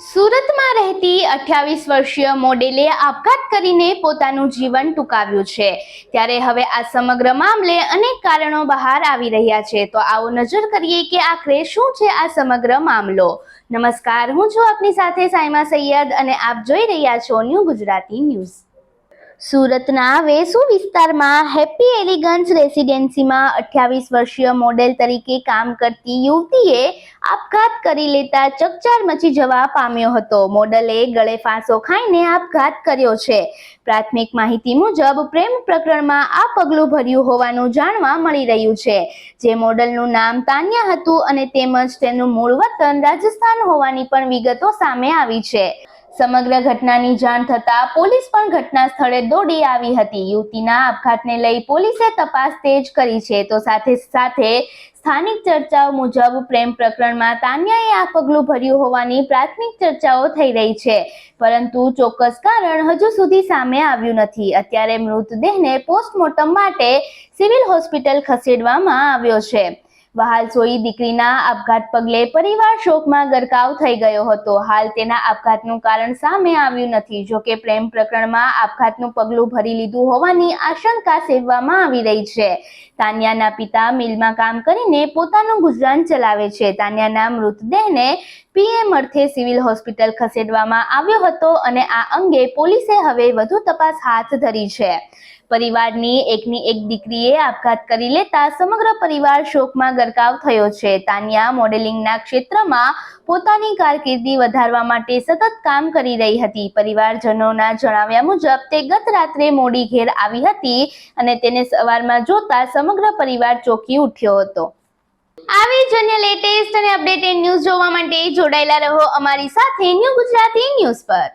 સુરતમાં રહેતી અઠ્યાવીસ વર્ષીય મોડેલે આપઘાત કરીને પોતાનું જીવન ટૂંકાવ્યું છે. ત્યારે હવે આ સમગ્ર મામલે અનેક કારણો બહાર આવી રહ્યા છે. તો આવો નજર કરીએ કે આખરે શું છે આ સમગ્ર મામલો. નમસ્કાર, હું છું આપની સાથે સાયમા સૈયદ અને આપ જોઈ રહ્યા છો ન્યૂ ગુજરાતી ન્યૂઝ. સુરતના વેસુ વિસ્તારમાં હેપી એલિગન્સ રેસિડેન્સીમાં અઠ્યાવીસ વર્ષીય મોડેલ તરીકે કામ કરતી યુવતીએ આપઘાત કરી લેતા ચકચાર મચી જવા પામ્યો હતો. મોડલે ગળે ફાંસો ખાઈને આપઘાત કર્યો છે. પ્રાથમિક માહિતી મુજબ પ્રેમ પ્રકરણમાં આ પગલું ભર્યું હોવાનું જાણવા મળી રહ્યું છે. જે મોડલનું નામ તાન્યા હતું અને તેમજ તેનું મૂળ વતન રાજસ્થાન હોવાની પણ વિગતો સામે આવી છે. સમગ્ર ઘટનાની જાણ થતા પોલીસ પણ ઘટના સ્થળે દોડી આવી હતી. યુવતીના આપઘાતને લઈ પોલીસે તપાસ તેજ કરી છે. તો સાથે સાથે સ્થાનિક ચર્ચાઓ મુજબ પ્રેમ પ્રકરણમાં તાન્યાએ આ પગલું ભર્યું હોવાની પ્રાથમિક ચર્ચાઓ થઈ રહી છે. પરંતુ ચોક્કસ કારણ હજુ સુધી સામે આવ્યું નથી. અત્યારે મૃતદેહને પોસ્ટમોર્ટમ માટે સિવિલ હોસ્પિટલ ખસેડવામાં આવ્યો છે. વહાલ સોઈ દીકરીના આપઘાત પગલે પરિવાર શોકમાં ગરકાવ થઈ ગયો હતો. હાલ તેના આપઘાતનું કારણ સામે આવ્યું નથી. જોકે પ્રેમ પ્રકરણમાં આપઘાતનું પગલું ભરી લીધું હોવાની આશંકા સેવવામાં આવી રહી છે. તાનિયાના પિતા મિલમાં કામ કરીને પોતાનું ગુજરાન ચલાવે છે. તાનિયાના મૃતદેહને પીએમ અર્થે સિવિલ હોસ્પિટલ ખસેડવામાં આવ્યો હતો અને આ અંગે પોલીસે હવે વધુ તપાસ હાથ ધરી છે. પરિવારની એકની એક દીકરીએ આપઘાત કરી લેતા સમગ્ર પરિવાર શોકમાં ગરકાવ થયો છે. તાનિયા મોડેલિંગના ક્ષેત્રમાં પોતાની કારકિર્દી વધારવા માટે સતત કામ કરી રહી હતી. પરિવારજનોના જણાવ્યા મુજબ, તે ગત રાત્રે મોડી ઘેર આવી હતી અને તેને સવારમાં જોતા સમગ્ર પરિવાર ચોકી ઉઠ્યો હતો. આવી જ અન્ય લેટેસ્ટ અને અપડેટેડ ન્યૂઝ જોવા માટે જોડાયેલા રહો અમારી સાથે ન્યૂ ગુજરાતી ન્યૂઝ પર.